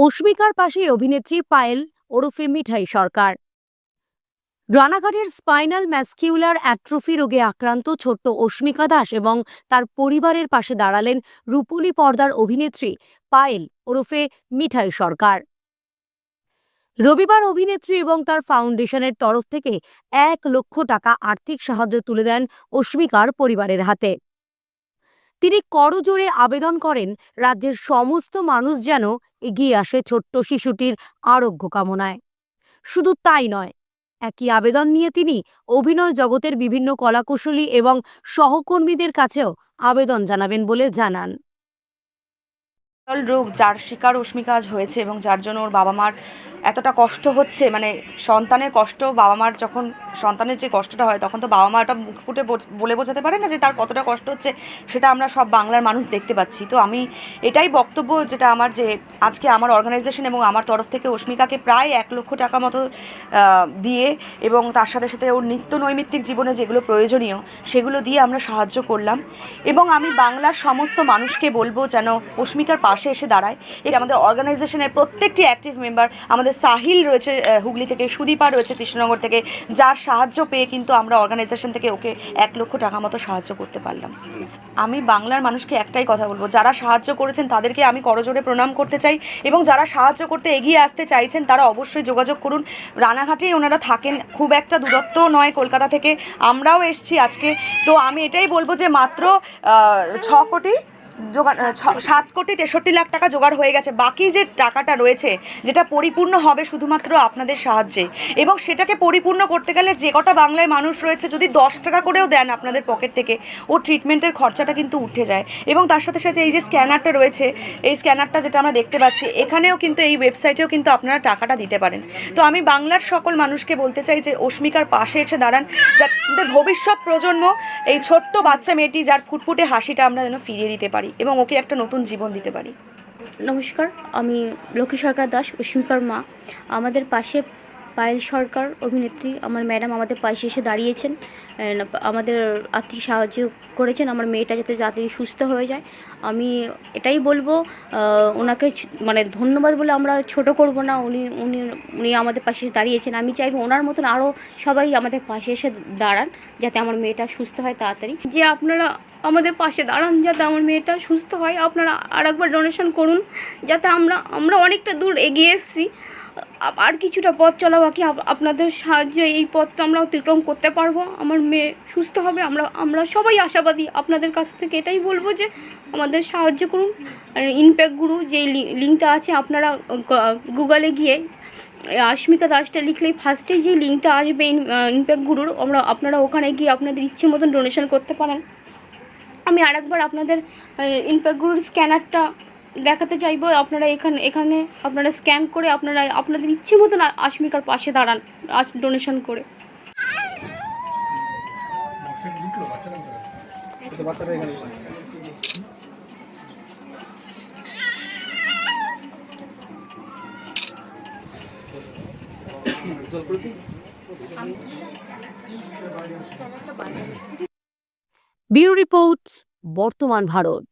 অস্মিকার পাশে অভিনেত্রী পায়েল ওরফে মিঠাই সরকার। রানাঘাটের স্পাইনাল ম্যাসকিউলার অ্যাট্রফি রোগে আক্রান্ত ছোট্ট অস্মিকা দাস এবং তার পরিবারের পাশে দাঁড়ালেন রূপলী পর্দার অভিনেত্রী পায়েল ওরফে মিঠাই সরকার। রবিবার অভিনেত্রী এবং তার ফাউন্ডেশনের তরফ থেকে এক লক্ষ টাকা আর্থিক সাহায্য তুলে দেন অস্মিকার পরিবারের হাতে। তিনি করজোরে আবেদন করেন, রাজ্যের সমস্ত মানুষ যেন এগিয়ে আসে ছোট্ট শিশুটির আরোগ্য কামনায়। শুধু তাই নয়, একই আবেদন নিয়ে তিনি অভিনয় জগতের বিভিন্ন কলাকুশলী এবং সহকর্মীদের কাছেও আবেদন জানাবেন বলে জানান। রোগ যার শিকার অস্মিকা আজ হয়েছে এবং যার জন্য ওর বাবা মার এতটা কষ্ট হচ্ছে মানে সন্তানের কষ্ট বাবা মার যখন সন্তানের যে কষ্টটা হয়, তখন তো বাবা মা ওটা মুখ ফুটে বলে বোঝাতে পারে না যে তার কতটা কষ্ট হচ্ছে, সেটা আমরা সব বাংলার মানুষ দেখতে পাচ্ছি। তো আমি এটাই বক্তব্য যেটা আমার যে আজকে আমার অর্গানাইজেশন এবং আমার তরফ থেকে অস্মিকাকে প্রায় এক লক্ষ টাকা মতো দিয়ে এবং তার সাথে সাথে ওর নিত্য নৈমিত্তিক জীবনে যেগুলো প্রয়োজনীয়, সেগুলো দিয়ে আমরা সাহায্য করলাম। এবং আমি বাংলার সমস্ত মানুষকে বলব যেন অস্মিকার পাশে এসে দাঁড়ায়। এই আমাদের অর্গানাইজেশনের প্রত্যেকটি অ্যাক্টিভ মেম্বার আমাদের সাহিল রয়েছে হুগলি থেকে, সুদীপা রয়েছে কৃষ্ণনগর থেকে, যার সাহায্য পেয়ে কিন্তু আমরা অর্গানাইজেশন থেকে ওকে এক লক্ষ টাকা মতো সাহায্য করতে পারলাম। আমি বাংলার মানুষকে একটাই কথা বলব, যারা সাহায্য করেছেন তাদেরকে আমি করজোড়ে প্রণাম করতে চাই এবং যারা সাহায্য করতে এগিয়ে আসতে চাইছেন তারা অবশ্যই যোগাযোগ করুন। রানাঘাটেই ওনারা থাকেন, খুব একটা দূরত্ব নয় কলকাতা থেকে। আমরাও এসছি আজকে। তো আমি এটাই বলব যে মাত্র ছ কোটি জোগাড় সাত কোটি তেষট্টি লাখ টাকা জোগাড় হয়ে গেছে। বাকি যে টাকাটা রয়েছে, যেটা পরিপূর্ণ হবে শুধুমাত্র আপনাদের সাহায্যে। এবং সেটাকে পরিপূর্ণ করতে গেলে যে কটা বাংলায় মানুষ রয়েছে, যদি দশ টাকা করেও দেন আপনাদের পকেট থেকে, ও ট্রিটমেন্টের খরচাটা কিন্তু উঠে যায়। এবং তার সাথে সাথে এই যে স্ক্যানারটা রয়েছে, এই স্ক্যানারটা যেটা আমরা দেখতে পাচ্ছি, এখানেও কিন্তু, এই ওয়েবসাইটেও কিন্তু আপনারা টাকাটা দিতে পারেন। তো আমি বাংলার সকল মানুষকে বলতে চাই যে, অস্মিকার পাশে এসে দাঁড়ান, যাতে ভবিষ্যৎ প্রজন্ম, এই ছোট্ট বাচ্চা মেয়েটি, যার ফুটফুটে হাসিটা আমরা যেন ফিরিয়ে দিতে পারি। এবং ওকে একটা নতুন জীবন দিতে পারি। নমস্কার, আমি লক্ষ্মী সরকার দাস অস্মিকার মা। আমাদের পাশে পায়েল সরকার, অভিনেত্রী। আমার ম্যাডাম আমাদের পাশে এসে দাঁড়িয়েছেন। আমাদের আর্থিক সাহায্য করেছেন। আমার মেয়েটা যাতে তাড়াতাড়ি সুস্থ হয়ে যায়। আমি এটাই বলব ওনাকে মানে ধন্যবাদ বলে আমরা ছোট করব না। উনি উনি উনি আমাদের পাশে এসে দাঁড়িয়েছেন। আমি চাইব ওনার মতন আরও সবাই আমাদের পাশে এসে দাঁড়ান, যাতে আমার মেয়েটা সুস্থ হয় তাড়াতাড়ি। যে আপনারা আমাদের পাশে দাঁড়ান যাতে আমার মেয়েটা সুস্থ হয়। আপনারা আরেকবার ডোনেশন করুন যাতে আমরা আমরা অনেকটা দূর এগিয়ে এসেছি। আর কিছুটা পথ চলা বাকি আপ- আপনাদের সাহায্যে এই পথটা আমরা অতিক্রম করতে পারব। আমার মেয়ে সুস্থ হবে। আমরা আমরা সবাই আশাবাদী। আপনাদের কাছ থেকে এটাই বলব যে আমাদের সাহায্য করুন। আর ইনপ্যাক্ট গুরু যে লিঙ্কটা আছে, আপনারা গুগলে গিয়ে, আশমিকা দাসটা লিখলেই ফার্স্টে যে লিঙ্কটা আসবে ইনপ্যাক্ট গুরুর আমরা, আপনারা ওখানে গিয়ে আপনাদের ইচ্ছে মতন ডোনেশন করতে পারেন। আমি আরেকবার আপনাদের ইনপ্যাক্ট স্ক্যানারটা দেখাতে চাইব। আপনারা এখানে এখানে আপনারা স্ক্যান করে আপনারা, আপনাদের ইচ্ছে মতন আশমিকার পাশে দাঁড়ান ডোনেশন করে। ব্যুরো রিপোর্টস বর্তমান ভারত।